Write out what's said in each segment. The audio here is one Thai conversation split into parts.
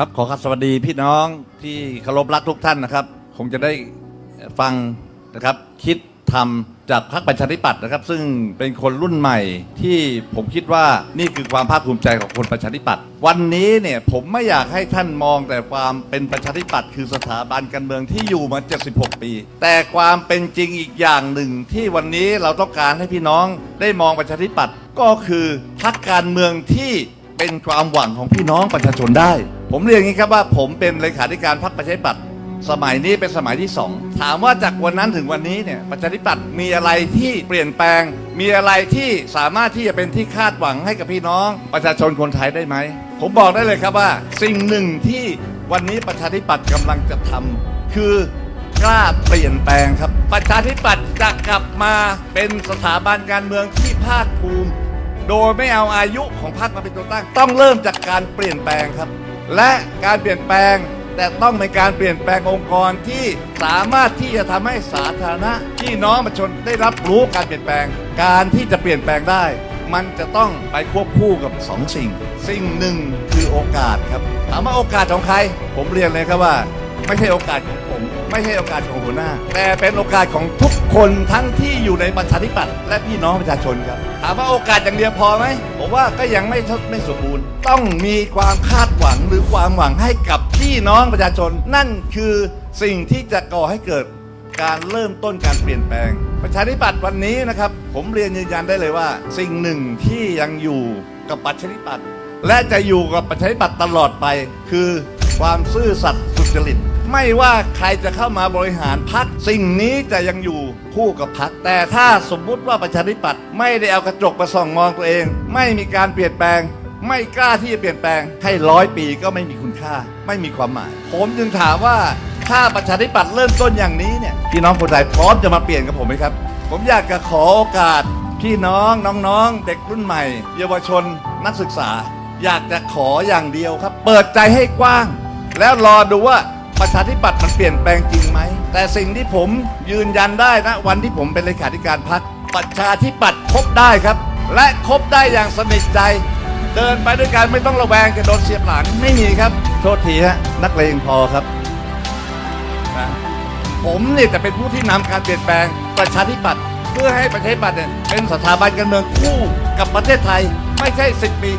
ครับขอสวัสดีพี่น้องที่เคารพรักทุกท่านนะครับ คงจะได้ฟังนะครับคิดทำจากพรรคประชาธิปัตย์นะครับ ซึ่งเป็นคนรุ่นใหม่ที่ผมคิดว่านี่คือความภาคภูมิใจของคนประชาธิปัตย์วันนี้เนี่ยผมไม่อยากให้ท่านมองแต่ความเป็นประชาธิปัตย์คือสถาบันการเมืองที่อยู่มา 76 ปี แต่ความเป็นจริงอีกอย่างหนึ่ง ที่วันนี้เราต้องการให้พี่น้องได้มองประชาธิปัตย์ก็คือพรรคการเมืองที่เป็นความหวังของพี่น้องประชาชนได้ ผมเรียนอย่างนี้ครับว่าผมเป็นเลขาธิการพรรคประชาธิปัตย์สมัยนี้เป็นสมัยที่สองถามว่าจากวันนั้นถึงวันนี้เนี่ยประชาธิปัตย์มีอะไรที่เปลี่ยนแปลง มีอะไรที่สามารถที่จะเป็นที่คาดหวังให้กับพี่น้อง ประชาชนคนไทยได้ไหม ผมบอกได้เลยครับว่า สิ่งหนึ่งที่วันนี้ประชาธิปัตย์กำลังจะทำคือกล้าเปลี่ยนแปลงครับ ประชาธิปัตย์จะกลับมาเป็นสถาบันการเมืองที่ภาคภูมิ โดยไม่เอาอายุของพรรคมาเป็นตัวตั้ง ต้องเริ่มจากการเปลี่ยนแปลงครับ และการเปลี่ยนแปลงแต่ต้องเป็นการเปลี่ยนแปลงองค์กรที่สามารถที่จะทำให้สาธารณะพี่น้องประชาชนได้รับรู้การเปลี่ยนแปลง การที่จะเปลี่ยนแปลงได้ มันจะต้องไปควบคู่กับสองสิ่ง สิ่งหนึ่งคือโอกาสครับถามว่าโอกาสของใคร ผมเรียนเลยครับว่า ไม่ใช่โอกาสของ ไม่ใช่โอกาสของหัวหน้า แต่เป็นโอกาสของทุกคนทั้งที่อยู่ในประชาธิปัตย์และพี่น้องประชาชนครับถามว่าโอกาสอย่างเดียวพอไหมผมว่าก็ยังไม่ไม่สมบูรณ์ ต้องมีความคาดหวังหรือความหวังให้กับพี่น้องประชาชน นั่นคือสิ่งที่จะก่อให้เกิดการเริ่มต้นการเปลี่ยนแปลง ประชาธิปัตย์วันนี้นะครับ ผมเรียนยืนยันได้เลยว่า สิ่งหนึ่งที่ยังอยู่กับประชาธิปัตย์และจะอยู่กับประชาธิปัตย์ตลอดไป คือความซื่อสัตย์ จริต ไม่ว่าใครจะเข้ามาบริหารพักสิ่งนี้จะยังอยู่คู่กับพัก แต่ถ้าสมมุติว่าประชาธิปัตย์ไม่ได้เอากระจกมาส่องมองตัวเอง ไม่มีการเปลี่ยนแปลง ไม่กล้าที่จะเปลี่ยนแปลงให้ร้อยปีก็ไม่มีคุณค่า ไม่มีความหมาย ผมจึงถามว่าถ้าประชาธิปัตย์เริ่มต้นอย่างนี้เนี่ยพี่น้องคนไทยพร้อมจะมาเปลี่ยนกับผมไหมครับ ผมอยากจะขอโอกาสพี่น้องน้องๆ เด็กรุ่นใหม่ เยาวชนนักศึกษา อยากจะขออย่างเดียวครับ เปิดใจให้กว้าง แล้วรอดูว่าประชาธิปัตย์มันเปลี่ยนแปลงจริงไหม แต่สิ่งที่ผมยืนยันได้นะ วันที่ผมเป็นเลขาธิการพรรคประชาธิปัตย์คบได้ครับ และคบได้อย่างสนิทใจ เดินไปด้วยกันไม่ต้องระแวงจะโดนเสียบหลังไม่มีครับ โทษทีฮะนักเลงพอครับนะผมเนี่ยจะเป็นผู้ที่นำการเปลี่ยนแปลงประชาธิปัตย์เพื่อให้ประชาธิปัตย์เนี่ยเป็นสถาบันการเมืองคู่กับประเทศไทย ไม่ใช่สิบปี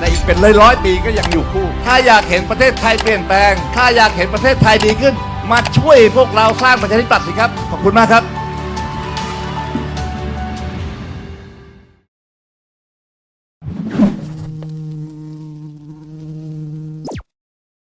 ในอีกเป็นร้อยร้อยๆปีก็ยังอยู่คู่ ถ้าอยากเห็นประเทศไทยเปลี่ยนแปลง ถ้าอยากเห็นประเทศไทยดีขึ้น มาช่วยพวกเราสร้างประชาธิปัตย์สิครับ ขอบคุณมากครับ